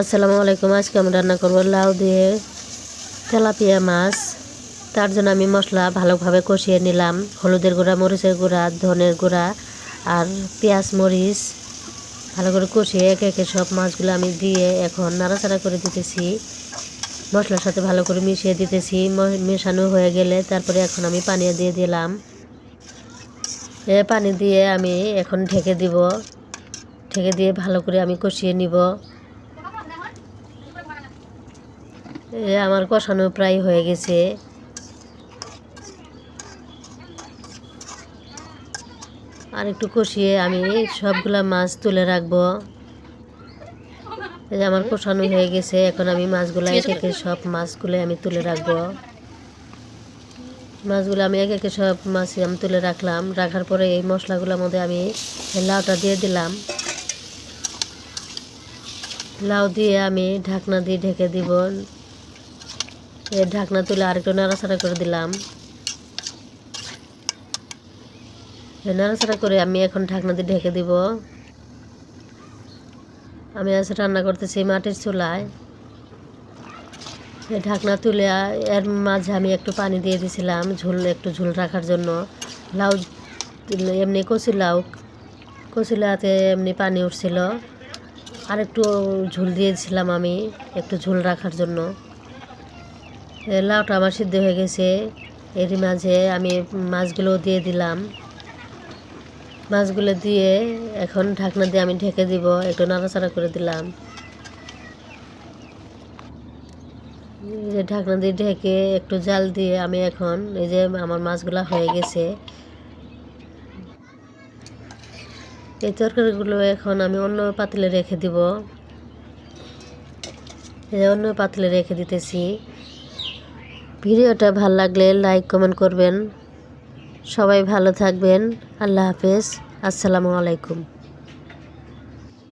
আসসালামু আলাইকুম, আজকে আমি রান্না করব লাউ দিয়ে তেলাপিয়া মাছ। তার জন্য আমি মশলা ভালোভাবে কষিয়ে নিলাম। হলুদের গুঁড়া, মরিচের গুঁড়া, ধনের গুঁড়া আর পেঁয়াজ, মরিচ ভালো করে কষিয়ে একে একে সব মাছগুলো আমি দিয়ে এখন নাড়াচাড়া করে দিতেছি। মশলার সাথে ভালো করে মিশিয়ে দিতেছি। মেশানো হয়ে গেলে তারপরে এখন আমি পানি দিয়ে দিলাম। এ পানি দিয়ে আমি এখন ঢেকে দিব। ঢেকে দিয়ে ভালো করে আমি কষিয়ে নিব এ আমার কষানো প্রায় হয়ে গেছে। আর একটু কষিয়ে আমি সবগুলা মাছ তুলে রাখব। এই যে আমার কষানো হয়ে গেছে, এখন আমি মাছগুলো এক একে সব মাছগুলো আমি তুলে রাখব। মাছগুলো আমি এক একে সব মাছ আমি তুলে রাখলাম। রাখার পরে এই মশলাগুলোর মধ্যে আমি লাউটা দিয়ে দিলাম। লাউ দিয়ে আমি ঢাকনা দিয়ে ঢেকে দিব। এই ঢাকনা তুলে আরেকটু নাড়াচাড়া করে দিলাম। নাড়াচাড়া করে আমি এখন ঢাকনা দিয়ে ঢেকে দিব। আমি আজ রান্না করতেছি মাটির চুলায়। এই ঢাকনা তুলে এর মাঝে আমি একটু পানি দিয়ে দিয়েছিলাম ঝোল, একটু ঝোল রাখার জন্য। লাউ, এমনি কচি লাউ, কচি লাউতে এমনি পানি উঠছিল। আর একটু ঝোল দিয়েছিলাম আমি, একটু ঝোল রাখার জন্য। লাউটা আমার সিদ্ধ হয়ে গেছে। এর মাঝে আমি মাছগুলো দিয়ে দিলাম। মাছগুলো দিয়ে এখন ঢাকনা দিয়ে আমি ঢেকে দিব, একটু নাড়াচাড়া করে দিলাম। এই যে ঢাকনা দিয়ে ঢেকে একটু জাল দিয়ে আমি এখন এই যে আমার মাছগুলো হয়ে গেছে। এই তরকারিগুলো এখন আমি অন্য পাতিলে রেখে দিব। এই অন্য পাতিলে রেখে দিতেছি। ভিডিওটা ভালো লাগলে লাইক কমেন্ট করবেন। সবাই ভালো থাকবেন। আল্লাহ হাফেজ। আসসালামু আলাইকুম।